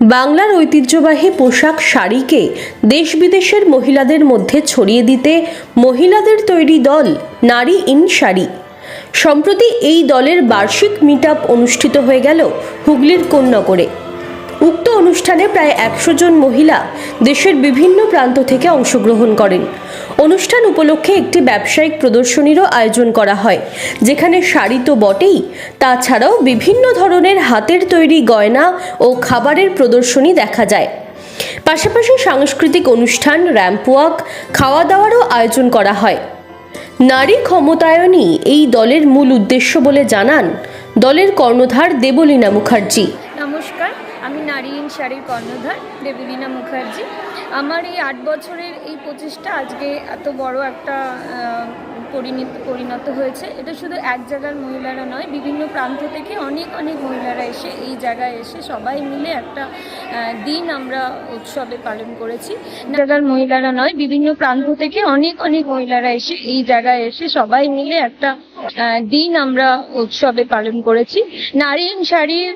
বাংলার ঐতিহ্যবাহী পোশাক শাড়িকে দেশ বিদেশের মহিলাদের মধ্যে ছড়িয়ে দিতে মহিলাদের তৈরি দল নারী ইন শাড়ি। সম্প্রতি এই দলের বার্ষিক মিট অনুষ্ঠিত হয়ে গেল হুগলির কন্যাকরে উক্ত অনুষ্ঠানে প্রায় একশো জন মহিলা দেশের বিভিন্ন প্রান্ত থেকে অংশগ্রহণ করেন। অনুষ্ঠান উপলক্ষে একটি ব্যবসায়িক প্রদর্শনীরও আয়োজন করা হয়, যেখানে শাড়ি তো বটেই। তাছাড়াও বিভিন্ন ধরনের হাতের তৈরি গয়না ও খাবারের প্রদর্শনী দেখা যায়। পাশাপাশি সাংস্কৃতিক অনুষ্ঠান, র্যাম্প ওয়াক খাওয়া দাওয়ারও আয়োজন করা হয়। নারী ক্ষমতায়নই এই দলের মূল উদ্দেশ্য বলে জানান দলের কর্ণধার দেবলীনা মুখার্জি। আমি নারী ইন শাড়ির কর্ণধার দেবীনা মুখার্জি। আমার এই আট বছরের এই প্রচেষ্টা আজকে এত বড় একটা পরিণত পরিণত হয়েছে। এটা শুধু এক জায়গার মহিলারা নয়, বিভিন্ন প্রান্ত থেকে অনেক অনেক মহিলারা এসে এই জায়গায় এসে সবাই মিলে একটা দিন আমরা উৎসবে পালন করেছি। জায়গার মহিলারা নয়, বিভিন্ন প্রান্ত থেকে অনেক অনেক মহিলারা এসে এই জায়গায় এসে সবাই মিলে একটা দিন আমরা উৎসবে পালন করেছি। নারী ইন শাড়ির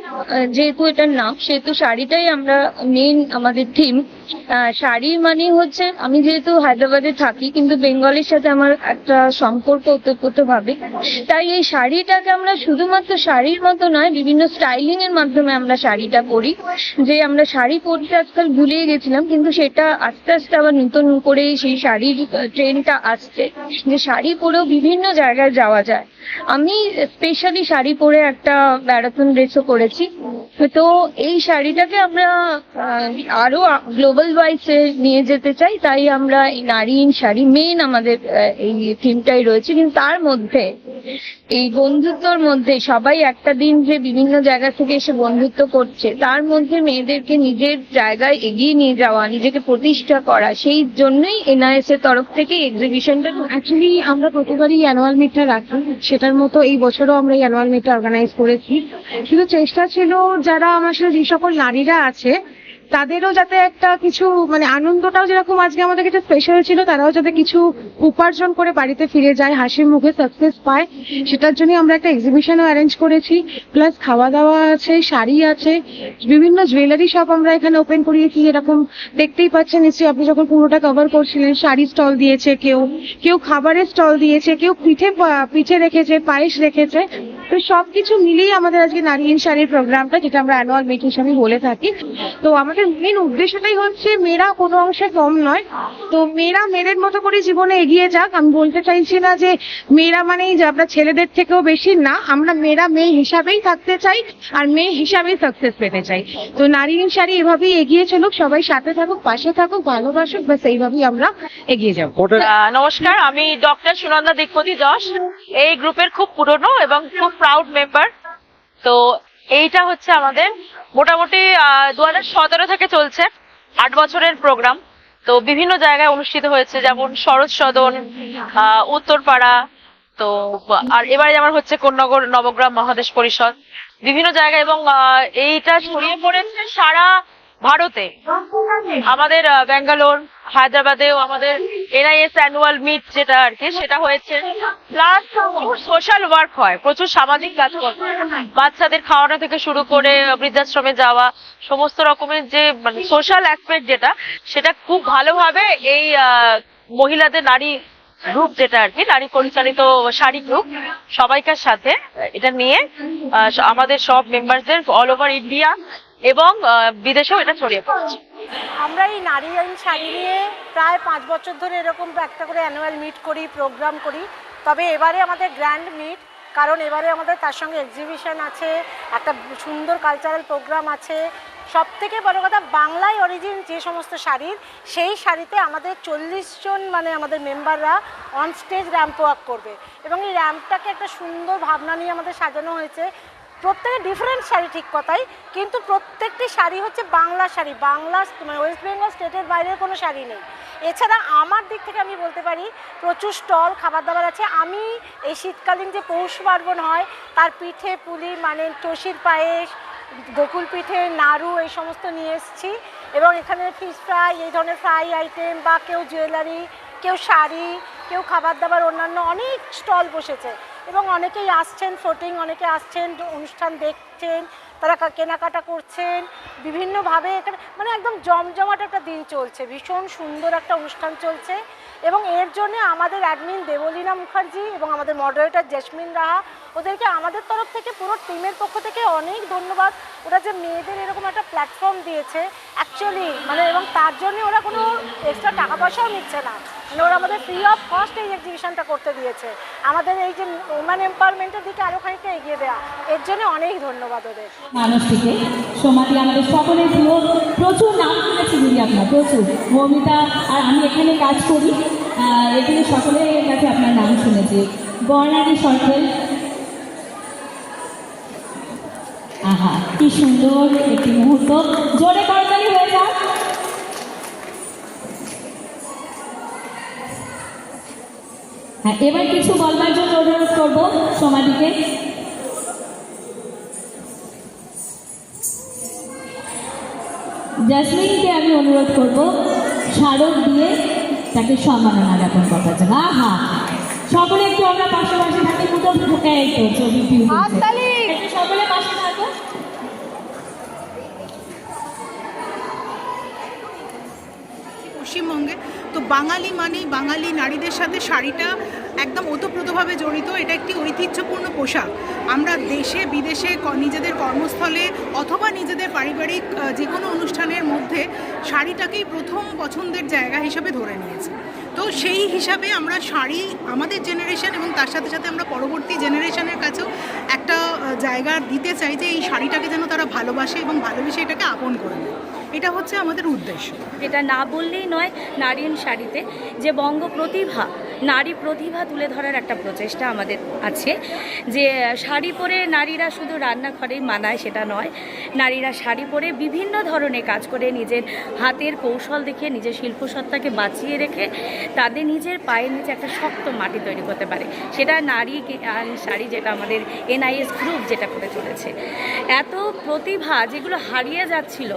যেহেতু এটার নাম, সেহেতু শাড়িটাই আমরা মেন আমাদের থিম শাড়ি মানে হচ্ছে, আমি যেহেতু হায়দ্রাবাদে থাকি, কিন্তু বেঙ্গলের সাথে আমার একটা সম্পর্ক ওতপ্রোতভাবে। তাই এই শাড়িটাকে আমরা শুধুমাত্র শাড়ির মতো নয়, বিভিন্ন স্টাইলিং এর মাধ্যমে আমরা শাড়িটা পরি। যে আমরা শাড়ি পরতে আজকাল ভুলিয়ে গেছিলাম, কিন্তু সেটা আস্তে আস্তে আবার নতুন করে সেই শাড়ির ট্রেনটা আসছে। যে শাড়ি পরেও বিভিন্ন জায়গায় যাওয়া যায়। আমি স্পেশালি শাড়ি পরে একটা ম্যারাথন রেসও করেছি। তো এই শাড়িটাকে আমরা আরও গ্লোবাল ওয়াইজ নিয়ে যেতে চাই, তাই আমরা এই নারী ইন শাড়ি মেন আমাদের এই থিমটাই রয়েছে। কিন্তু তার মধ্যে এই বন্ধুত্বর মধ্যে সবাই একটা দিন যে বিভিন্ন জায়গা থেকে এসে বন্ধুত্ব করছে, তার মধ্যে মেয়েদেরকে নিজের জায়গায় এগিয়ে নিয়ে যাওয়া, নিজেকে প্রতিষ্ঠা করা, সেই জন্যই এনআইএস এর তরফ থেকে এক্সিবিশনটা অ্যাকচুয়ালি আমরা প্রতিবারই অ্যানুয়াল মিটটা রাখি। সেটার মতো এই বছরও আমরা অ্যানুয়াল মিটটা অর্গানাইজ করেছি। শুধু চেষ্টা ছিল যারা আমার সাথে যে সকল নারীরা আছে তাদেরও যাতে একটা কিছু মানে আনন্দটাও যেরকম আজকে আমাদের কাছে স্পেশাল ছিল, তারাও যাতে কিছু উপার্জন করে বাড়িতে ফিরে যায়, হাসির মুখে সাকসেস পায়, সেটার জন্য আমরা একটা এক্সিবিশনও অ্যারেঞ্জ করেছি। প্লাস খাওয়া দাওয়া আছে, শাড়ি আছে, বিভিন্ন জুয়েলারি শপ আমরা এখানে ওপেন করিয়েছি, এরকম দেখতেই পাচ্ছেন নিশ্চয়ই আপনি যখন পুরোটা কভার করছিলেন, শাড়ি স্টল দিয়েছে কেউ কেউ খাবারের স্টল দিয়েছে, কেউ পিঠে পিঠে রেখেছে, পায়েস রেখেছে তো সবকিছু মিলেই আমাদের আজকে নারী ইন শাড়ির প্রোগ্রামটা, যেটা আমরা অ্যানুয়াল মিট হিসাবে বলে থাকি। তো আমাদের মেন উদ্দেশ্যটাই হচ্ছে মেয়েরা কোনো অংশে কম নয়। তো মেয়েরা মেয়েদের মতো করে জীবনে এগিয়ে যাক। আমি বলতে চাইছি না যে মেয়েরা মানেই যে আমরা ছেলেদের থেকেও বেশি, না। আমরা মেয়েরা মেয়ে হিসাবেই থাকতে চাই আর মেয়ে হিসাবেই সাকসেস পেতে চাই। তো নারী ইন শাড়ি এভাবেই এগিয়ে চলুক, সবাই সাথে থাকুক, পাশে থাকুক, ভালোবাসুক বা সেইভাবেই আমরা এগিয়ে যাব। নমস্কার, আমি ডক্টর সুনন্দা দিকপতি যশ এই গ্রুপের খুব পুরনো এবং খুব প্রাউড মেম্বার তো এইটা হচ্ছে আমাদের মোটামুটি দু হাজার সতেরো থেকে চলছে আট বছরের প্রোগ্রাম তো বিভিন্ন জায়গায় অনুষ্ঠিত হয়েছে, যেমন শরৎ সদন উত্তরপাড়া, তো, আর এবারে আমার হচ্ছে কোন্নগর নবগ্রাম মহাদেশ পরিষদ। বিভিন্ন জায়গায় এবং এইটা ছড়িয়ে পড়েছে সারা ভারতে। আমাদের ব্যাঙ্গালোর, হায়দ্রাবাদেও আমাদের এনআইএস অ্যানুয়াল মিট যেটা আর কি, সেটা হয়েছে। প্লাস সোশ্যাল ওয়ার্ক হয়, প্রচুর সামাজিক কাজকর্ম। বাচ্চাদের খাওয়ানো থেকে শুরু করে বৃদ্ধাশ্রমে যাওয়া, সমস্ত রকমের যে মানে সোশ্যাল অ্যাসপেক্ট যেটা, সেটা খুব ভালোভাবে এই মহিলাদের নারী গ্রুপ যেটা আর কি, নারী পরিচালিত শাড়ি গ্রুপ সবাইকার সাথে এটা নিয়ে আমাদের সব মেম্বারদের অল ওভার ইন্ডিয়া এবং বিদেশেও এটা ছড়িয়ে পড়ছে। আমরা এই নারী আইন শাড়ি নিয়ে প্রায় পাঁচ বছর ধরে এরকম একটা করে অ্যানুয়াল মিট করি প্রোগ্রাম করি। তবে এবারে আমাদের গ্র্যান্ড মিট কারণ এবারে আমাদের তার সঙ্গে এক্সিবিশন আছে, একটা সুন্দর কালচারাল প্রোগ্রাম আছে। সব থেকে বড় কথা, বাংলায় অরিজিন যে সমস্ত শাড়ির সেই শাড়িতে আমাদের চল্লিশ জন মানে আমাদের মেম্বাররা অন স্টেজ র্যাম্প ওয়াক করবে। এবং এই র্যাম্পটাকে একটা সুন্দর ভাবনা নিয়ে আমাদের সাজানো হয়েছে। প্রত্যেকে ডিফারেন্ট শাড়ি ঠিক কথাই, কিন্তু প্রত্যেকটি শাড়ি হচ্ছে বাংলা শাড়ি। বাংলা মানে ওয়েস্ট বেঙ্গল স্টেটের বাইরের কোনো শাড়ি নেই। এছাড়া আমার দিক থেকে আমি বলতে পারি, প্রচুর স্টল খাবার দাবার আছে। আমি এই শীতকালীন যে পৌষ পার্বণ হয়, তার পিঠে পুলি মানে টসির পায়েস, গোকুল পিঠে নাড়ু, এই সমস্ত নিয়ে এসেছি। এবং এখানে ফিশ ফ্রাই এই ধরনের ফ্রাই আইটেম বা কেউ জুয়েলারি কেউ শাড়ি, কেউ খাবার দাবার অন্যান্য অনেক স্টল বসেছে। এবং অনেকেই আসছেন ফোটিং অনেকে আসছেন, অনুষ্ঠান দেখছেন, তারা কেনাকাটা করছেন, বিভিন্নভাবে এখানে মানে একদম জমজমাট একটা দিন চলছে, ভীষণ সুন্দর একটা অনুষ্ঠান চলছে। এবং এর জন্য আমাদের অ্যাডমিন দেবলীনা মুখার্জি এবং আমাদের মডারেটর জেসমিন রাহা ওদেরকে আমাদের তরফ থেকে পুরো টিমের পক্ষ থেকে অনেক ধন্যবাদ। ওরা যে মেয়েদের এরকম একটা প্ল্যাটফর্ম দিয়েছে অ্যাকচুয়ালি মানে এবং তার জন্য ওরা কোনো এক্সট্রা টাকা পয়সাও নিচ্ছে না। মানে ওরা আমাদের ফ্রি অফ কস্ট এই এক্সিবিশনটা করতে দিয়েছে। আমাদের এই যে উম্যান এম্পাওয়ারমেন্টের দিকে আরও খানিকটা এগিয়ে দেওয়া এর জন্য অনেক ধন্যবাদ ওদের। থেকে আমাদের সকলের প্রচুর নাম শুনেছি দিদি আপনার, প্রচুর। মৌমিতা, আর আমি এখানে কাজ করি। এখানে সকলের কাছে আপনার নাম শুনেছি। বর্ণালী সরকার আহা কি সুন্দর একটি মুহূর্ত। জোরে করতালি হয়ে যাক হ্যাঁ এবার কিছু বলবার জন্য অনুরোধ করব সমাধিকে। জাসমিনকে আমি অনুরোধ করব স্মারক দিয়ে তাকে সম্মাননা জ্ঞাপন করার জন্য। আহা! সকলে একটু আমরা পাশাপাশি থাকি দুটো এই তো ছবি view দিচ্ছে। একটু সকলে পাশে থাকো পশ্চিমবঙ্গে। তো বাঙালি মানে বাঙালি নারীদের সাথে শাড়িটা একদম ওতপ্রোতভাবে জড়িত। এটা একটি ঐতিহ্যপূর্ণ পোশাক। আমরা দেশে, বিদেশে নিজেদের কর্মস্থলে অথবা নিজেদের পারিবারিক যে কোনো অনুষ্ঠানের মধ্যে শাড়িটাকেই প্রথম পছন্দের জায়গা হিসাবে ধরে নিয়েছি। তো সেই হিসাবে আমরা শাড়ি আমাদের জেনারেশন এবং তার সাথে সাথে আমরা পরবর্তী জেনারেশনের কাছেও একটা জায়গা দিতে চাই যে এই শাড়িটাকে যেন তারা ভালোবাসে এবং ভালোবেসে এটাকে আপন করে নেয়। এটা হচ্ছে আমাদের উদ্দেশ্য। যেটা না বললেই নয় নারীন শাড়িতে যে বঙ্গ প্রতিভা, নারী প্রতিভা তুলে ধরার একটা প্রচেষ্টা আমাদের আছে। যে, শাড়ি পরে নারীরা শুধু রান্নাঘরেই মানায় সেটা নয়, নারীরা শাড়ি পরে বিভিন্ন ধরনের কাজ করে নিজের হাতের কৌশল দেখে, নিজের শিল্পসত্তাকে বাঁচিয়ে রেখে, তাদের নিজের পায়ের নিচে একটা শক্ত মাটি তৈরি করতে পারে। সেটা নারী শাড়ি যেটা আমাদের এনআইএস গ্রুপ যেটা করে চলেছে এত প্রতিভা যেগুলো হারিয়ে যাচ্ছিল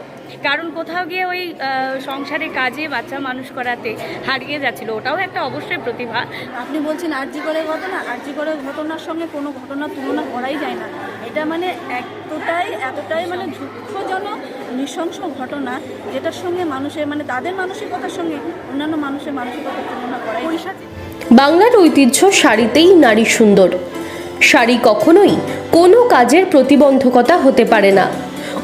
কারণ কোথাও গিয়ে ওই সংসারে কাজে বাচ্চা মানুষ করাতে হারিয়ে যাচ্ছিল ওটাও একটা অবশ্যই প্রতিভা। আপনি বলছেন আরজি করে ঘটনা আরজি করে ঘটনার সঙ্গে কোনো ঘটনার তুলনা করাই যায় না। এটা মানে এতটাই এতটাই মানে দুঃখজনক নৃশংস ঘটনা যেটার সঙ্গে মানুষের মানে তাদের মানসিকতার সঙ্গে অন্যান্য মানুষের মানসিকতার তুলনা করাই বাংলার ঐতিহ্য শাড়িতেই নারী সুন্দর। শাড়ি কখনোই কোনো কাজের প্রতিবন্ধকতা হতে পারে না।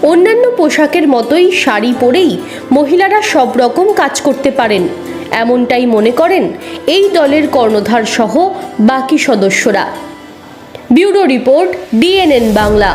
অন্যান্য পোশাকের মতোই শাড়ি পরেই মহিলারা সব রকম কাজ করতে পারেন। এমনটাই মনে করেন এই দলের কর্ণধার সহ বাকি সদস্যরা। Bureau report DNN Bangla.